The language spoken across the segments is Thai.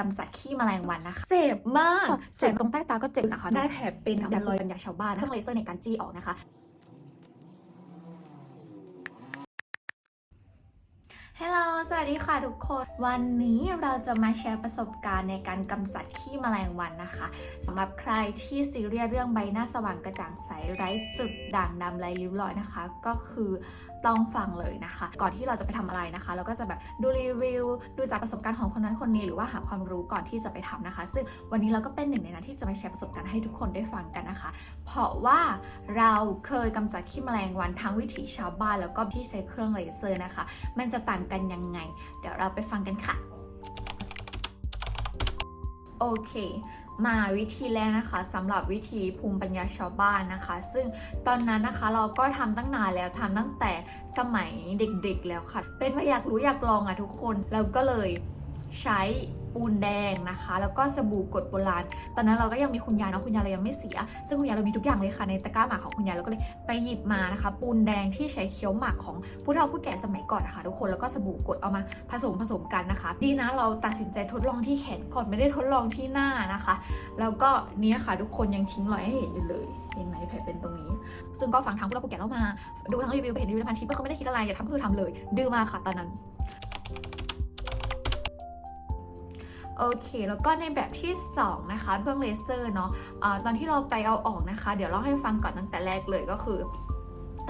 กำจัดขี้แมลงวันนะคะเสพมากเสพตรงใต้ตาก็เจ็บนะคะ ได้แผลเป็นดับรอยกันยาชาวบ้านเครื่องเลเซอร์ในการจี้ออกนะคะฮัลโหลสวัสดีค่ะทุกคน วันนี้เราจะมาแชร์ประสบการณ์ในการกำจัดขี้แมลงวันนะคะสำหรับใครที่ซีเรียสเรื่องใบหน้าสว่างกระจ่างใสไร้จุดด่างดำไรริ้วรอยนะคะ ก็คือ ต้องฟังเลยนะคะ ก่อนที่เราจะไปทำอะไรนะคะ เราก็จะแบบดูรีวิว ดูจากประสบการณ์ของคนนั้นคนนี้หรือว่าหาความรู้ก่อนที่จะไปทำนะคะ ซึ่งวันนี้เราก็เป็นหนึ่งในนั้นที่จะมาแชร์ประสบการณ์ให้ทุกคนได้ฟังกันนะคะ เพราะว่าเราเคยกำจัดขี้แมลงวันทั้งวิถีชาวบ้านแล้วก็ที่ใช้เครื่องเลเซอร์นะคะ มันจะต่างกันยังไง เดี๋ยวเราไปฟังกันค่ะ โอเค มาวิธีแรกนะคะสำหรับวิธีภูมิปัญญาชาวบ้านนะคะ ซึ่งตอนนั้นนะคะเราก็ทำตั้งนานแล้วทำตั้งแต่สมัยเด็กๆแล้วค่ะ เป็นว่าอยากรู้อยากลองอะทุกคนเราก็เลย ใช้ปูนแดงนะคะ แล้วก็สบู่กดโบราณ ตอนนั้นเราก็ยังมีคุณยายเนาะคุณยายเรายังไม่เสีย ซึ่งคุณยายเรามีทุกอย่างเลยค่ะในตะกร้าหมากของคุณยายเราก็เลยไปหยิบมานะคะ ปูนแดงที่ใช้เคี้ยวหมากของผู้เฒ่าผู้แก่สมัยก่อนนะคะทุกคนแล้วก็สบู่กดเอามาผสมผสมกันนะคะ ดีนะเราตัดสินใจทดลองที่แขนก่อนไม่ได้ทดลองที่หน้านะคะ แล้วก็เนี่ยค่ะทุกคนยังทิ้งรอยให้เห็นอยู่เลยเห็นไหมแผลเป็นตรงนี้ ซึ่งก็ฟังทางผู้เฒ่าผู้แก่เล่ามา ดูทั้งรีวิวไปเห็นรีวิวในพันทิปก็ไม่ได้คิดอะไรอยากทำก็คือทำเลยดื้อมาค่ะตอนนั้น โอเค แล้วก็ในแบบที่ 2 นะคะเครื่องเลเซอร์เนาะอาตอนที่เราไปเอาออกนะคะ เดี๋ยวเล่าให้ฟังก่อนตั้งแต่แรกเลยก็คือ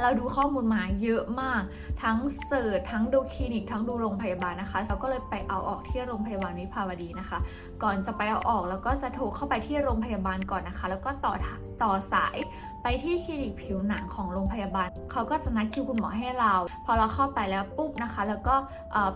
เราดูข้อมูลมาเยอะมาก ทั้งเสิร์ชทั้งดูคลินิก ทั้งดูโรงพยาบาลนะคะเราก็เลยไปเอาออกที่โรงพยาบาลวิภาวดีนะคะ ก่อนจะไปเอาออกแล้วก็จะโทรเข้าไปที่โรงพยาบาลก่อนนะคะ แล้วก็ต่อต่อสาย ไปที่คลินิกผิวหนังของโรงพยาบาล เขาก็จะนัดคิวคุณหมอให้เรา พอเราเข้าไปแล้วปุ๊บนะคะ แล้วก็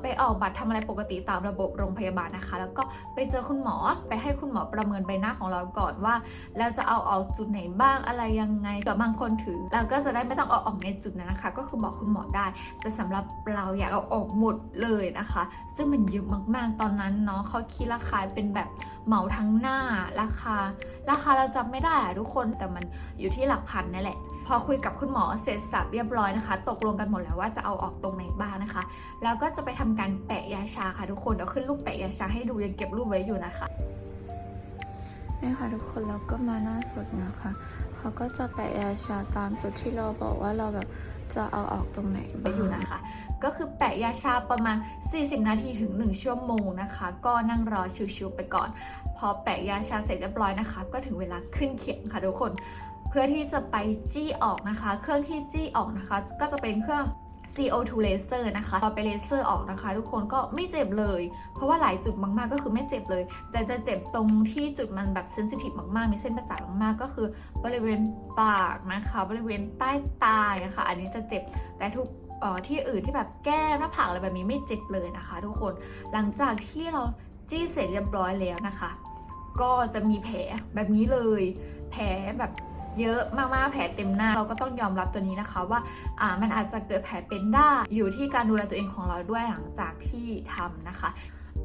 ไปออกบัตรทำอะไรปกติตามระบบโรงพยาบาลนะคะ แล้วก็ไปเจอคุณหมอไปให้คุณหมอประเมินใบหน้าของเราก่อนว่า เราจะเอาออกจุดไหนบ้างอะไรยังไงกับบางคนถือ เราก็จะได้ไม่ต้องเอาออกในจุดนั้นนะคะ ก็คือบอกคุณหมอได้แต่สำหรับเราอยากเอาออกหมดเลยนะคะ ซึ่งมันเยอะมากๆตอนนั้นเนาะเขาคิดราคาเป็นแบบเหมาทั้งหน้าราคา ราคาเราจำไม่ได้อะทุกคนแต่มันอยู่ที่ลักพันนั่นแหละ พอคุยกับคุณหมอเสร็จสับเรียบร้อยนะคะ ตกลงกันหมดแล้วว่าจะเอาออกตรงไหนบ้างนะคะ แล้วก็จะไปทำการแปะยาชาค่ะทุกคนเดี๋ยวขึ้นรูปแปะยาชาให้ดูยังเก็บรูปไว้อยู่นะคะนี่ค่ะทุกคนเราก็มาหน้าสดนะคะเขาก็จะแปะยาชาตามจุดที่เราบอกว่าเราแบบจะเอาออกตรงไหนไปอยู่นะคะ ก็คือแปะยาชาประมาณ 40 นาทีถึง 1 ชั่วโมงนะคะ ก็นั่งรอชิวๆไปก่อน พอแปะยาชาเสร็จเรียบร้อยนะคะ ก็ถึงเวลาขึ้นเขียงค่ะทุกคนเพื่อที่จะไปจี้ออกนะคะ เครื่องที่จี้ออกนะคะ ก็จะเป็นเครื่อง CO2 laser นะคะพอไปเลเซอร์ออกนะคะ ทุกคนก็ไม่เจ็บเลย เพราะว่าหลายจุดมากๆก็คือไม่เจ็บเลย แต่จะเจ็บตรงที่จุดมันแบบเซนซิทีฟมากๆ มีเส้นประสาทมากๆ ก็คือบริเวณปากนะคะ บริเวณใต้ตานะคะ อันนี้จะเจ็บแต่ทุกที่อื่นที่แบบแก้มหน้าผากอะไรแบบนี้ไม่เจ็บเลยนะคะ ทุกคนหลังจากที่เราจี้เสร็จเรียบร้อยแล้วนะคะ ก็จะมีแผลแบบนี้เลย แผลแบบ เยอะมากๆแผลเต็มหน้า เราก็ต้องยอมรับตัวนี้นะคะว่าอ่ามันอาจจะเกิดแผลเป็นได้อยู่ที่การดูแลตัวเองของเราด้วยหลังจากที่ทำนะคะ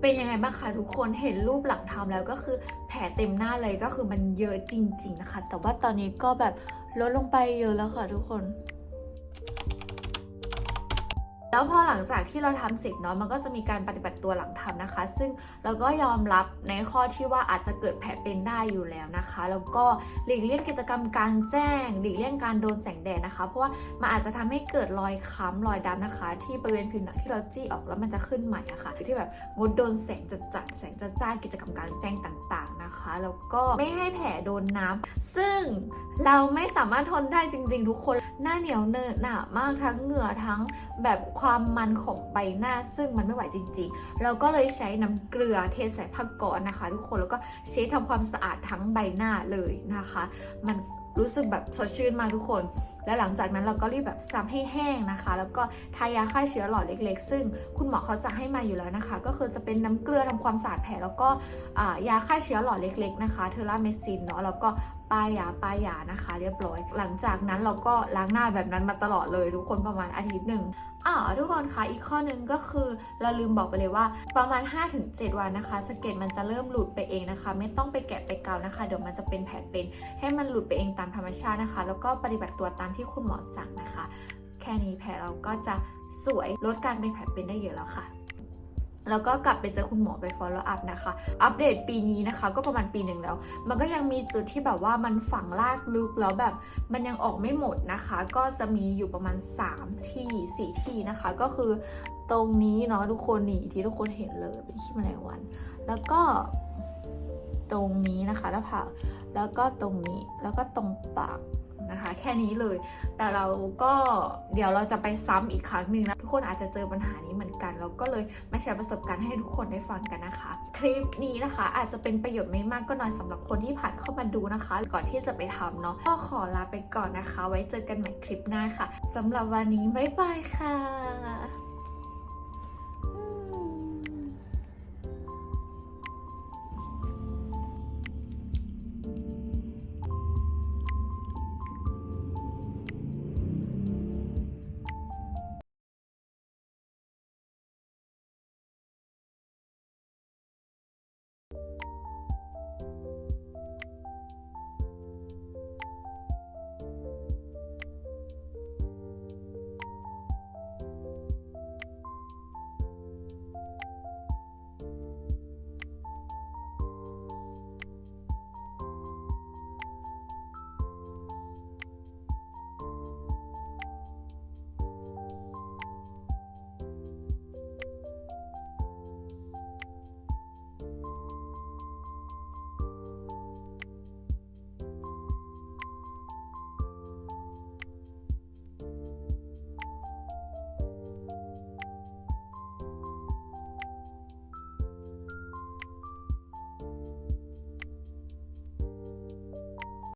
เป็นยังไงบ้างคะทุกคนเห็นรูปหลังทำแล้วก็คือแผลเต็มหน้าเลยก็คือมันเยอะจริง ๆนะคะ แต่ว่าตอนนี้ก็แบบลดลงไปเยอะแล้วค่ะทุกคน แล้วพอหลังจากที่เราทำเสร็จเนาะมันก็จะมีการปฏิบัติตัวหลังทำนะคะ ซึ่งเราก็ยอมรับในข้อที่ว่าอาจจะเกิดแผลเป็นได้อยู่แล้วนะคะ แล้วก็หลีกเลี่ยงกิจกรรมกลางแจ้ง หลีกเลี่ยงการโดนแสงแดดนะคะ เพราะว่ามันอาจจะทำให้เกิดรอยค้ำรอยดำนะคะ ที่บริเวณผิวหนังที่เราจี้ออกแล้วมันจะขึ้นใหม่อะค่ะที่แบบงดโดนแสงจัดจัดแสงจัดจ้ากิจกรรมกลางแจ้งต่างๆ นะคะ แล้วก็ไม่ให้แผลโดนน้ำซึ่งเราไม่สามารถทนได้จริง ๆ ทุกคนหน้าเหนียวเนินหนามากทั้งเหงื่อทั้งแบบความมันของใบหน้า ซึ่งมันไม่ไหวจริง ๆ เราก็เลยใช้น้ำเกลือเทใส่ผ้าก่อนนะคะ ทุกคนแล้วก็เช็ดทำความสะอาดทั้งใบหน้าเลยนะคะ มัน รู้สึกแบบสดชื่นมากทุกคน แล้วหลังจากนั้นเราก็รีบแบบซับให้แห้งนะคะ แล้วก็ทายาฆ่าเชื้อหลอดเล็ก ๆ ซึ่งคุณหมอเขาจะให้มาอยู่แล้วนะคะ ก็คือจะเป็นน้ำเกลือทำความสะอาดแผลแล้วก็ยาฆ่าเชื้อหลอดเล็ก ๆ นะคะ เทอราเมซินเนาะแล้วก็ ป้ายยาป้ายยานะคะ เรียบร้อย หลังจากนั้นเราก็ล้างหน้าแบบนั้นมาตลอดเลยทุกคนประมาณอาทิตย์หนึ่งอ่าทุกคนคะอีกข้อหนึงก็คือเราลืมบอกไปเลยว่าประมาณ 5-7 วันนะคะสะเก็ดมันจะเริ่มหลุดไปเองนะคะ ไม่ต้องไปแกะไปเกานะคะ เดี๋ยวมันจะเป็นแผลเป็น ให้มันหลุดไปเองตามธรรมชาตินะคะ แล้วก็ปฏิบัติตัวตามที่คุณหมอสั่งนะคะ แค่นี้แผลเราก็จะสวยลดการเป็นแผลเป็นได้เยอะแล้วค่ะ แล้วก็กลับไปเจอคุณหมอไป follow up นะคะ อัปเดตปีนี้นะคะ ก็ประมาณปีหนึ่งแล้ว มันก็ยังมีจุดที่แบบว่ามันฝังลากลึกแล้วแบบมันยังออกไม่หมดนะคะ ก็จะมีอยู่ประมาณ 3 ที่ 4 ที่นะคะ ก็คือตรงนี้เนาะทุกคนนี่ที่ทุกคนเห็นเลยเป็นขี้แมลงวัน แล้วก็ตรงนี้นะคะหน้าผากแล้วก็ตรงนี้แล้วก็ตรงปาก นะคะ แค่นี้เลย แต่เราก็เดี๋ยวเราจะไปซ้ำอีกครั้งหนึ่งนะ ทุกคนอาจจะเจอปัญหานี้เหมือนกัน เราก็เลยมาแชร์ประสบการณ์ให้ทุกคนได้ฟังกันนะคะ คลิปนี้นะคะ อาจจะเป็นประโยชน์ไม่มากก็น้อยสำหรับคนที่ผ่านเข้ามาดูนะคะ ก่อนที่จะไปทำเนาะก็ขอลาไปก่อนนะคะ ไว้เจอกันใหม่คลิปหน้าค่ะสำหรับวันนี้บ๊ายบายค่ะ